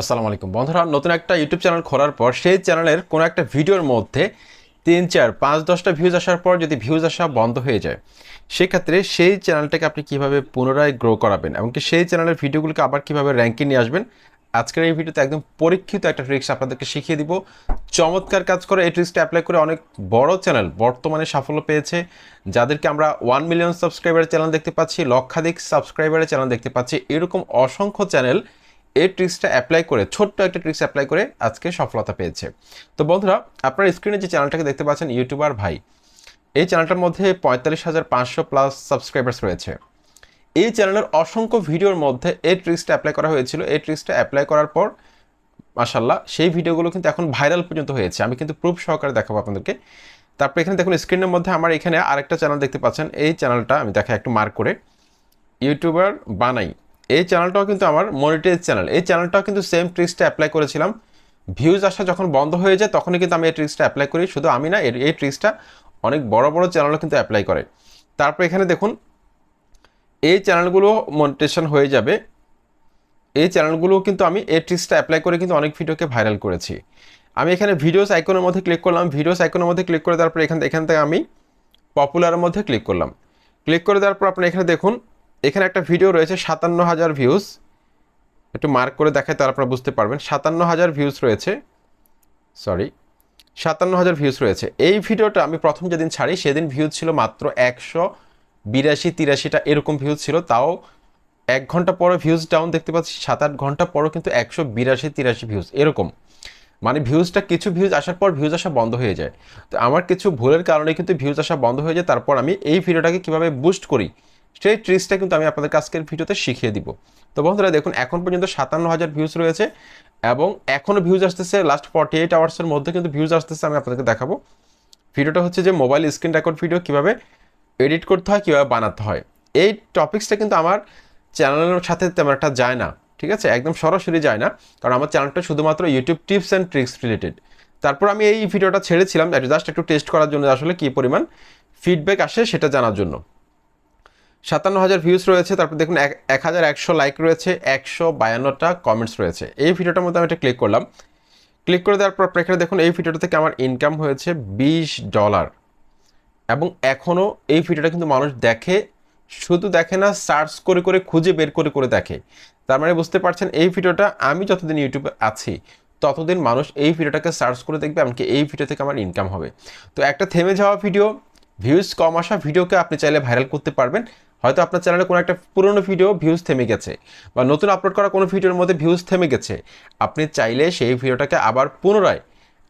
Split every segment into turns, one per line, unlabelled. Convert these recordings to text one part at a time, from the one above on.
আসসালামু আলাইকুম। বন্ধুরা, নতুন একটা ইউটিউব চ্যানেল খোলার পর সেই চ্যানেলের কোনো একটা ভিডিওর মধ্যে তিন, চার, পাঁচ, দশটা ভিউজ আসার পর যদি ভিউজ আসা বন্ধ হয়ে যায়, সেক্ষেত্রে সেই চ্যানেলটাকে আপনি কীভাবে পুনরায় গ্রো করাবেন এমনকি সেই চ্যানেলের ভিডিওগুলোকে আবার কীভাবে র্যাঙ্কে নিয়ে আসবেন, আজকের এই ভিডিওতে একদম পরীক্ষিত একটা ট্রিক্স আপনাদেরকে শিখিয়ে দিব। চমৎকার কাজ করে এই ট্রিক্সটা অ্যাপ্লাই করে অনেক বড় চ্যানেল বর্তমানে সাফল্য পেয়েছে। যাদেরকে আমরা ওয়ান মিলিয়ন সাবস্ক্রাইবারের চ্যানেল দেখতে পাচ্ছি, লক্ষাধিক সাবস্ক্রাইবারের চ্যানেল দেখতে পাচ্ছি, এরকম অসংখ্য চ্যানেল এই ট্রিক্সটা অ্যাপ্লাই করে, ছোট্ট একটা ট্রিক্স অ্যাপ্লাই করে আজকে সফলতা পেয়েছে। তো বন্ধুরা, আপনার স্ক্রিনে যে চ্যানেলটাকে দেখতে পাচ্ছেন ইউটিউবার ভাই, এই চ্যানেলটার মধ্যে পঁয়তাল্লিশ হাজার পাঁচশো প্লাস সাবস্ক্রাইবার্স রয়েছে। এই চ্যানেলের অসংখ্য ভিডিওর মধ্যে এই ট্রিক্সটা অ্যাপ্লাই করা হয়েছিল। এই ট্রিক্সটা অ্যাপ্লাই করার পর মাসাল্লাহ সেই ভিডিওগুলো কিন্তু এখন ভাইরাল পর্যন্ত হয়েছে। আমি কিন্তু প্রুফ সহকারে দেখাবো আপনাদেরকে। তারপর এখানে দেখুন স্ক্রিনের মধ্যে আমার এখানে আরেকটা চ্যানেল দেখতে পাচ্ছেন। এই চ্যানেলটা আমি দেখা একটু মার্ক করে। ইউটিউবার বানাই। এই চ্যানেলটাও কিন্তু আমার মনিটাইজ চ্যানেল এই চ্যানেলটাও কিন্তু সেম ট্রিক্সটা অ্যাপ্লাই করেছিলাম। ভিউজ আসা যখন বন্ধ হয়ে যায়, তখনই কিন্তু আমি এই ট্রিক্সটা অ্যাপ্লাই করি। শুধু আমি না এই ট্রিক্সটা অনেক বড় বড় চ্যানেলও কিন্তু অ্যাপ্লাই করে। তারপর এখানে দেখুন, এই চ্যানেলগুলো মনিটেশন হয়ে যাবে। এই চ্যানেলগুলো কিন্তু আমি এই ট্রিক্সটা অ্যাপ্লাই করে কিন্তু অনেক ভিডিওকে ভাইরাল করেছি। আমি এখানে ভিডিওস আইকনের মধ্যে ক্লিক করলাম। ভিডিওস আইকনের মধ্যে ক্লিক করে তারপর এখান এখান থেকে আমি পপুলারের মধ্যে ক্লিক করলাম। ক্লিক করে দেওয়ার পর আপনি এখানে দেখুন এখানে একটা ভিডিও রয়েছে সাতান্ন হাজার ভিউজ একটু মার্ক করে দেখায় তার আপনারা বুঝতে পারবেন। সাতান্ন হাজার ভিউজ রয়েছে সরি সাতান্ন হাজার ভিউজ রয়েছে। এই ভিডিওটা আমি প্রথম যেদিন ছাড়ি, সেদিন ভিউজ ছিল মাত্র একশো বিরাশি, তিরাশিটা এরকম ভিউজ ছিল। তাও এক ঘণ্টা পরে ভিউজ ডাউন দেখতে পাচ্ছি, সাত আট ঘণ্টা পরও কিন্তু একশো বিরাশি, তিরাশি ভিউজ এরকম। মানে ভিউজটা কিছু ভিউজ আসার পর ভিউজ আসা বন্ধ হয়ে যায়। তো আমার কিছু ভুলের কারণে কিন্তু ভিউজ আসা বন্ধ হয়ে যায়। তারপর আমি এই ভিডিওটাকে কীভাবে বুস্ট করি? সেই ট্রিক্সটা কিন্তু আমি আপনাদের আজকের ভিডিওতে শিখিয়ে দিব। তো বন্ধুরা, দেখুন, এখন পর্যন্ত সাতান্ন হাজার ভিউজ রয়েছে এবং এখনও ভিউজ আসতেছে লাস্ট ফর্টি এইট আওয়ার্সের মধ্যে কিন্তু ভিউজ আসতেছে, আমি আপনাদেরকে দেখাবো। ভিডিওটা হচ্ছে যে মোবাইল স্ক্রিন রেকর্ড ভিডিও কীভাবে এডিট করতে হয়, কীভাবে বানাতে হয়। এই টপিক্সটা কিন্তু আমার চ্যানেলের সাথে তেমন একটা যায় না, ঠিক আছে? একদম সরাসরি যায় না, কারণ আমার চ্যানেলটা শুধুমাত্র YouTube tips and tricks related তারপর আমি এই ভিডিওটা ছেড়েছিলাম জাস্ট একটু টেস্ট করার জন্য আসলে কী পরিমাণ ফিডব্যাক আসে সেটা জানার জন্য। সাতান্ন হাজার ভিউজ রয়েছে, তারপর দেখুন এক হাজার একশো লাইক রয়েছে, একশো বায়ান্নটা কমেন্টস রয়েছে। এই ভিডিওটার মধ্যে আমি এটা ক্লিক করলাম। ক্লিক করে দেওয়ার পর এখানে দেখুন, এই ভিডিওটা থেকে আমার ইনকাম হয়েছে বিশ ডলার এবং এখনও এই ভিডিওটা কিন্তু মানুষ দেখে, শুধু দেখে না সার্চ করে করে, খুঁজে বের করে করে দেখে। তার মানে বুঝতে পারছেন, এই ভিডিওটা আমি যতদিন ইউটিউবে আছি, ততদিন মানুষ এই ভিডিওটাকে সার্চ করে দেখবে, এমনকি এই ভিডিও থেকে আমার ইনকাম হবে। তো একটা থেমে যাওয়া ভিডিও ভিউজ কম আসা ভিডিওকে আপনি চাইলে ভাইরাল করতে পারবেন। হয়তো আপনার চ্যানেলে কোনো একটা পুরনো ভিডিও ভিউজ থেমে গেছে বা নতুন আপলোড করা কোনো ভিডিওর মধ্যে ভিউজ থেমে গেছে, আপনি চাইলে সেই ভিডিওটাকে আবার পুনরায়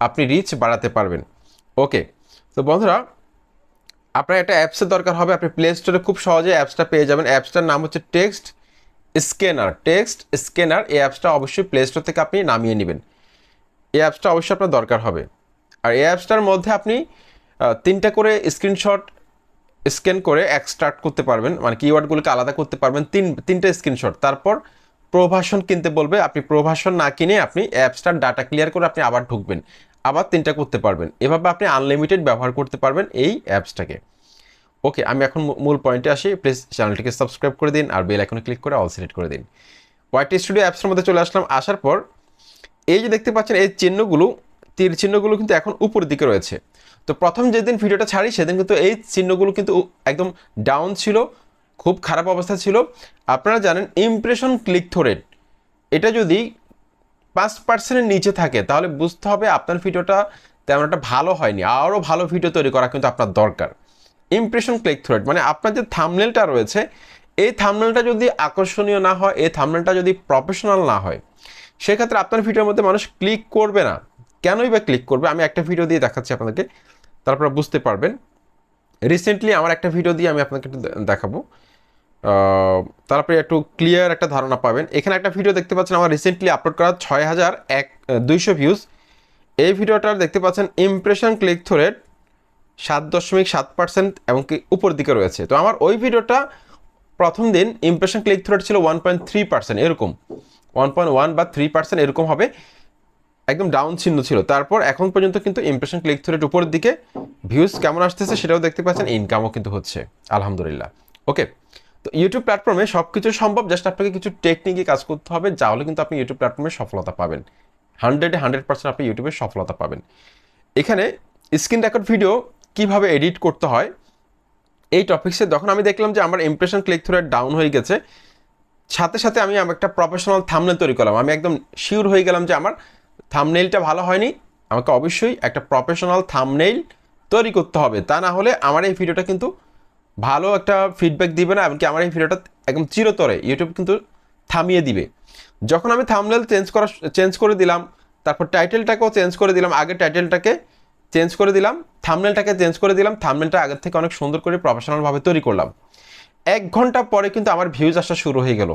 আপনি রিচ বাড়াতে পারবেন। ওকে তো বন্ধুরা, আপনার একটা অ্যাপসের দরকার হবে, আপনি প্লে স্টোরে খুব সহজে অ্যাপসটা পেয়ে যাবেন। অ্যাপসটার নাম হচ্ছে টেক্সট স্ক্যানার টেক্সট স্ক্যানার এই অ্যাপসটা অবশ্যই প্লে স্টোর থেকে আপনি নামিয়ে নেবেন। এই অ্যাপসটা অবশ্যই আপনার দরকার হবে। আর এই অ্যাপসটার মধ্যে আপনি তিনটা করে স্ক্রিনশট স্ক্যান করে এক্সট্রাক্ট করতে পারবেন মানে কিওয়ার্ডগুলোকে আলাদা করতে পারবেন, তিন, তিনটা স্ক্রিনশট তারপর প্রভাষণ কিনতে বলবে, আপনি প্রভাষণ না কিনে আপনি অ্যাপসটার ডাটা ক্লিয়ার করে আপনি আবার ঢুকবেন, আবার তিনটা করতে পারবেন। এভাবে আপনি আনলিমিটেড ব্যবহার করতে পারবেন এই অ্যাপসটাকে ওকে আমি এখন মূল পয়েন্টে আসি প্লিজ চ্যানেলটিকে সাবস্ক্রাইব করে দিন আর বেল আইকনে ক্লিক করে অল সিলেক্ট করে দিন। হোয়াইট স্টুডিও অ্যাপসের মধ্যে চলে আসলাম, আসার পর এই যে দেখতে পাচ্ছেন, এই চিহ্নগুলো তীর চিহ্নগুলো কিন্তু এখন উপরের দিকে রয়েছে। তো প্রথম যেদিন ভিডিওটা ছাড়ি, সেদিন কিন্তু এই চিহ্নগুলো কিন্তু একদম ডাউন ছিল, খুব খারাপ অবস্থা ছিল। আপনারা জানেন ইমপ্রেশন ক্লিক থ্রো এটা যদি পাঁচ পার্সেন্টের নিচে থাকে, তাহলে বুঝতে হবে আপনার ভিডিওটা তেমন একটা ভালো হয়নি। আরও ভালো ভিডিও তৈরি করা কিন্তু আপনার দরকার। ইমপ্রেশন ক্লিক থ্রো মানে আপনার যে থামনেলটা রয়েছে, এই থামনেলটা যদি আকর্ষণীয় না হয়, এই থামনেলটা যদি প্রফেশনাল না হয়, সেক্ষেত্রে আপনার ভিডিওর মধ্যে মানুষ ক্লিক করবে না। কেনই বা ক্লিক করবে? আমি একটা ভিডিও দিয়ে দেখাচ্ছি আপনাদেরকে, তারপর বুঝতে পারবেন। রিসেন্টলি আমার একটা ভিডিও দিয়ে আমি আপনাকে দেখাবো। তারপরে একটু ক্লিয়ার একটা ধারণা পাবেন। এখানে একটা ভিডিও দেখতে পাচ্ছেন, আমার রিসেন্টলি আপলোড করা ছয় হাজার এক দুইশো ভিউজ এই ভিডিওটার দেখতে পাচ্ছেন ইমপ্রেশন ক্লিক থ্রেড সাত দশমিক সাত পার্সেন্ট এবং কি উপর দিকে রয়েছে। তো আমার ওই ভিডিওটা প্রথম দিন ইমপ্রেশন ক্লিক থ্রেড ছিল ওয়ান পয়েন্ট থ্রি পার্সেন্ট এরকম। ওয়ান পয়েন্ট ওয়ান বা থ্রি পার্সেন্ট এরকম হবে। একদম ডাউন চিহ্ন ছিল। তারপর এখন পর্যন্ত কিন্তু ইমপ্রেশন ক্লিক থ্রুর উপরের দিকে ভিউজ কেমন আসতেছে সেটাও দেখতে পাচ্ছেন ইনকামও কিন্তু হচ্ছে, আলহামদুলিল্লাহ। ওকে তো ইউটিউব প্ল্যাটফর্মে সব কিছু সম্ভব জাস্ট আপনাকে কিছু টেকনিকে কাজ করতে হবে তাহলে কিন্তু আপনি ইউটিউব প্ল্যাটফর্মে সফলতা পাবেন। হান্ড্রেডে হান্ড্রেড পার্সেন্ট আপনি ইউটিউবে সফলতা পাবেন। এখানে স্ক্রিন রেকর্ড ভিডিও কীভাবে এডিট করতে হয়, এই টপিক্সে যখন আমি দেখলাম যে আমার ইমপ্রেশন ক্লিক থ্রু ডাউন হয়ে গেছে, সাথে সাথে আমি একটা প্রফেশনাল থামনেল তৈরি করলাম। আমি একদম শিওর হয়ে গেলাম যে আমার থামনেইলটা ভালো হয়নি, আমাকে অবশ্যই একটা প্রফেশনাল থামনেইল তৈরি করতে হবে। তা না হলে আমার এই ভিডিওটা কিন্তু ভালো একটা ফিডব্যাক দিবে না, এমনকি আমার এই ভিডিওটা একদম চিরতরে ইউটিউব কিন্তু থামিয়ে দিবে। যখন আমি থামনেল চেঞ্জ করা চেঞ্জ করে দিলাম, তারপর টাইটেলটাকেও চেঞ্জ করে দিলাম, আগে টাইটেলটাকে চেঞ্জ করে দিলাম থামনেলটাকে চেঞ্জ করে দিলাম থামনেলটা আগের থেকে অনেক সুন্দর করে প্রফেশনালভাবে তৈরি করলাম। এক ঘণ্টা পরে কিন্তু আমার ভিউজ আসা শুরু হয়ে গেল।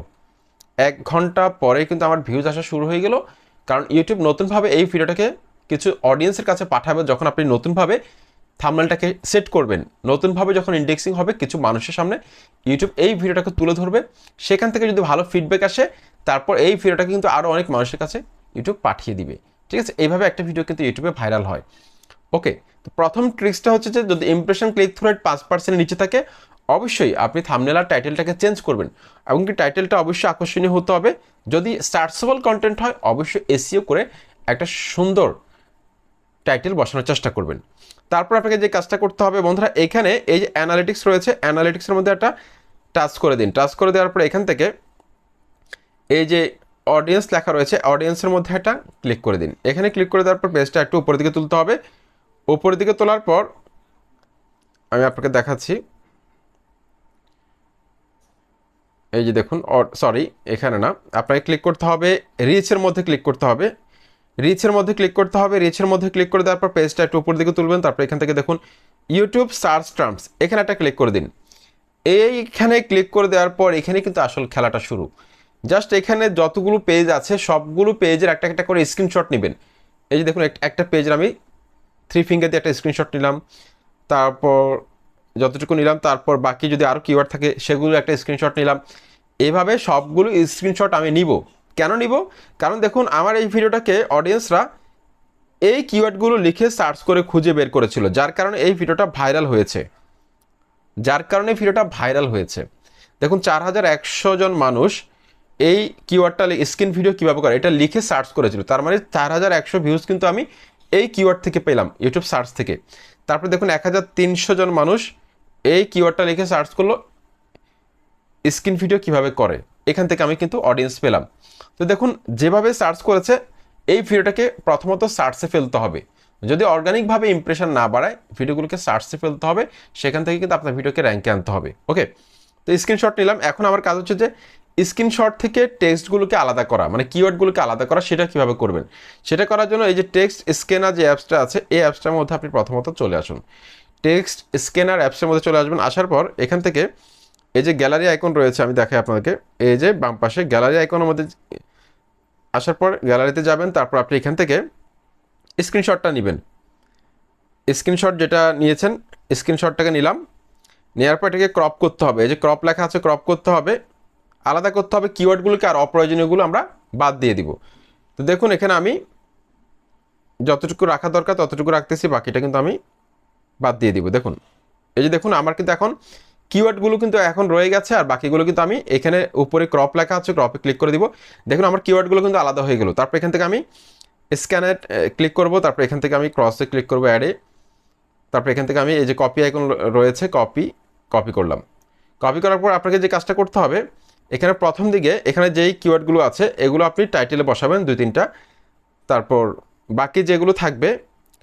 এক ঘণ্টা পরে কিন্তু আমার ভিউজ আসা শুরু হয়ে গেল। কারণ ইউটিউব নতুনভাবে এই ভিডিওটাকে কিছু অডিয়েন্সের কাছে পাঠাবে যখন আপনি নতুনভাবে থামনেলটাকে সেট করবেন। নতুনভাবে যখন ইন্ডেক্সিং হবে, কিছু মানুষের সামনে ইউটিউব এই ভিডিওটাকে তুলে ধরবে। সেখান থেকে যদি ভালো ফিডব্যাক আসে, তারপর এই ভিডিওটাকে কিন্তু আরও অনেক মানুষের কাছে ইউটিউব পাঠিয়ে দিবে। ঠিক আছে? এইভাবে একটা ভিডিও কিন্তু ইউটিউবে ভাইরাল হয়। ওকে তো প্রথম ট্রিক্সটা হচ্ছে যে যদি ইমপ্রেশন ক্লিক থ্রু রেট পাঁচ পার্সেন্ট নিচে থাকে অবশ্যই আপনি থামনেল আর টাইটেলটাকে চেঞ্জ করবেন এবং কি টাইটেলটা অবশ্যই আকর্ষণীয় হতে হবে। যদি সার্চেবল কন্টেন্ট হয়, অবশ্যই এসিও করে একটা সুন্দর টাইটেল বসানোর চেষ্টা করবেন। তারপর আপনাকে যে কাজটা করতে হবে বন্ধুরা, এখানে এই যে অ্যানালিটিক্স রয়েছে অ্যানালিটিক্সের মধ্যে একটা টাচ করে দিন। টাচ করে দেওয়ার পর এখান থেকে এই যে অডিয়েন্স লেখা রয়েছে অডিয়েন্সের মধ্যে একটা ক্লিক করে দিন। এখানে ক্লিক করে দেওয়ার পর পেজটা একটু উপরের দিকে তুলতে হবে। উপরের দিকে তোলার পর আমি আপনাকে দেখাচ্ছি। এই যে দেখুন সরি এখানে না, আপনাকে ক্লিক করতে হবে রিচের মধ্যে ক্লিক করতে হবে। রিচের মধ্যে ক্লিক করতে হবে রিচের মধ্যে ক্লিক করে দেওয়ার পর পেজটা একটু উপর দিকে তুলবেন, তারপর এখান থেকে দেখুন ইউটিউব সার্চ টার্মস এখানে একটা ক্লিক করে দিন। এইখানে ক্লিক করে দেওয়ার পর এখানে কিন্তু আসল খেলাটা শুরু। জাস্ট এখানে যতগুলো পেজ আছে, সবগুলো পেজের একটা একটা করে স্ক্রিনশট নেবেন। এই যে দেখুন একটা পেজের আমি থ্রি ফিঙ্গার দিয়ে একটা স্ক্রিনশট নিলাম, তারপর যতটুকু নিলাম, তারপর বাকি যদি আরও কিওয়ার্ড থাকে, সেগুলো একটা স্ক্রিনশট নিলাম। এভাবে সবগুলো স্ক্রিনশট আমি নিব। কেন নিব? কারণ দেখুন, আমার এই ভিডিওটাকে অডিয়েন্সরা এই কিওয়ার্ডগুলো লিখে সার্চ করে খুঁজে বের করেছিল, যার কারণে এই ভিডিওটা ভাইরাল হয়েছে। যার কারণে ভিডিওটা ভাইরাল হয়েছে। দেখুন, চার হাজার একশো জন মানুষ এই কিওয়ার্ডটা স্ক্রিন ভিডিও কীভাবে করে, এটা লিখে সার্চ করেছিল। তার মানে চার হাজার একশো ভিউজ কিন্তু আমি এই কিওয়ার্ড থেকে পেলাম ইউটিউব সার্চ থেকে। তারপরে দেখুন, এক হাজার তিনশো জন মানুষ এই কিওয়ার্ডটা লিখে সার্চ করল স্ক্রিন ভিডিও কীভাবে করে? এখান থেকে আমি কিন্তু অডিয়েন্স পেলাম। তো দেখুন, যেভাবে সার্চ করেছে, এই ভিডিওটাকে প্রথমত সার্চে ফেলতে হবে। যদি অর্গানিকভাবে ইমপ্রেশন না বাড়ায়, ভিডিওগুলোকে সার্চে ফেলতে হবে, সেখান থেকে কিন্তু আপনার ভিডিওকে র্যাঙ্কে আনতে হবে ওকে তো স্ক্রিনশট নিলাম। এখন আমার কাজ হচ্ছে যে স্ক্রিনশট থেকে টেক্সটগুলোকে আলাদা করা মানে কিওয়ার্ডগুলোকে আলাদা করা, সেটা কীভাবে করবেন? সেটা করার জন্য এই যে টেক্সট স্ক্যানার যে অ্যাপসটা আছে, এই অ্যাপসটার মধ্যে আপনি প্রথমত চলে আসুন। টেক্সট স্ক্যানার অ্যাপসের মধ্যে চলে আসবেন, আসার পর এখান থেকে এই যে গ্যালারি আইকন রয়েছে, আমি দেখাই আপনাদেরকে। এই যে বাম পাশে গ্যালারি আইকনের মধ্যে আসার পর গ্যালারিতে যাবেন, তারপর আপনি এখান থেকে স্ক্রিনশটটা নেবেন। স্ক্রিনশট যেটা নিয়েছেন, স্ক্রিনশটটাকে নিলাম। নেওয়ার পর এটাকে ক্রপ করতে হবে। এই যে ক্রপ লেখা আছে, ক্রপ করতে হবে। আলাদা করতে হবে কিওয়ার্ডগুলোকে আর অপ্রয়োজনীয়গুলো আমরা বাদ দিয়ে দিব। তো দেখুন, এখানে আমি যতটুকু রাখা দরকার ততটুকু রাখতেছি, বাকিটা কিন্তু আমি বাদ দিয়ে দিব। দেখুন, এই যে দেখুন, আমার কিন্তু এখন কিওয়ার্ডগুলো কিন্তু এখন রয়ে গেছে আর বাকিগুলো কিন্তু আমি এখানে উপরে ক্রপ লেখা আছে ক্রপে ক্লিক করে দিব। দেখুন, আমার কিওয়ার্ডগুলো কিন্তু আলাদা হয়ে গেল। তারপর এখান থেকে আমি স্ক্যানে ক্লিক করব। তারপর এখান থেকে আমি ক্রসে ক্লিক করব অ্যাডে তারপর এখান থেকে আমি এই যে কপি আইকন রয়েছে কপি কপি করলাম। কপি করার পর আপনাকে যে কাজটা করতে হবে, এখানে প্রথম দিকে এখানে যেই কিওয়ার্ডগুলো আছে, এগুলো আপনি টাইটেলে বসাবেন, দুই, তিনটা। তারপর বাকি যেগুলো থাকবে,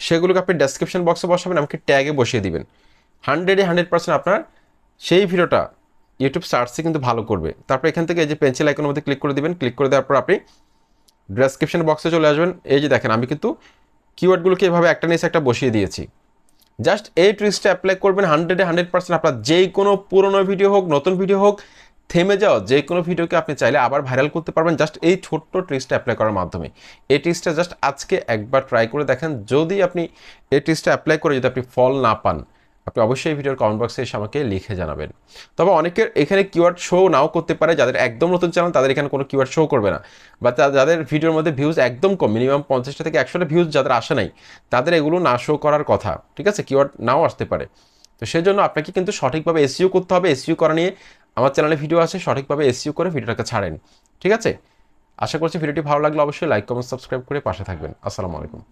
সেগুলোকে আপনি ডেসক্রিপশন বক্সে বসাবেন, আমাকে ট্যাগে বসিয়ে দিবেন। হান্ড্রেডে হান্ড্রেড পার্সেন্ট আপনার সেই ভিডিওটা ইউটিউব সার্চে কিন্তু ভালো করবে। তারপর এখান থেকে এই যে পেন্সিল আইকনের মধ্যে ক্লিক করে দিবেন। ক্লিক করে দেওয়ার পর আপনি ডেসক্রিপশন বক্সে চলে আসবেন। এই যে দেখেন, আমি কিন্তু কিওয়ার্ডগুলোকে এভাবে একটা নিচে একটা বসিয়ে দিয়েছি। জাস্ট এই ট্রিক্সটা অ্যাপ্লাই করবেন হান্ড্রেডে হান্ড্রেড পার্সেন্ট আপনার যেই কোনো পুরনো ভিডিও হোক, নতুন ভিডিও হোক, থেমে যাওয়া যে কোনো ভিডিওকে আপনি চাইলে আবার ভাইরাল করতে পারবেন। জাস্ট এই ছোট্ট ট্রিক্সটা অ্যাপ্লাই করার মাধ্যমে। এই ট্রিক্সটা জাস্ট আজকে একবার ট্রাই করে দেখেন। যদি আপনি এই ট্রিক্সটা অ্যাপ্লাই করে যদি আপনি ফল না পান আপনি অবশ্যই ভিডিওর কমেন্ট বক্সে এসে আমাকে লিখে জানাবেন। তবে অনেকের এখানে কিওয়ার্ড শো নাও করতে পারে, যাদের একদম নতুন চ্যানেল তাদের এখানে কোনো কিওয়ার্ড শো করবে না। বা যাদের ভিডিওর মধ্যে ভিউজ একদম কম মিনিমাম পঞ্চাশটা থেকে একশোটা ভিউজ যাদের আসে নাই, তাদের এগুলো না শো করার কথা, ঠিক আছে? কিওয়ার্ড নাও আসতে পারে। তো সেই জন্য আপনাকে কিন্তু সঠিকভাবে এসিও করতে হবে। এসিও করা নিয়ে আমার চ্যানেলে ভিডিও আছে, সঠিকভাবে এসইউ করে ভিডিওটাকে ছাড়েন, ঠিক আছে? আশা করছি ভিডিওটি ভালো লাগলে অবশ্যই লাইক কমেন্ট সাবস্ক্রাইব করে পাশে থাকবেন। আসসালামু আলাইকুম।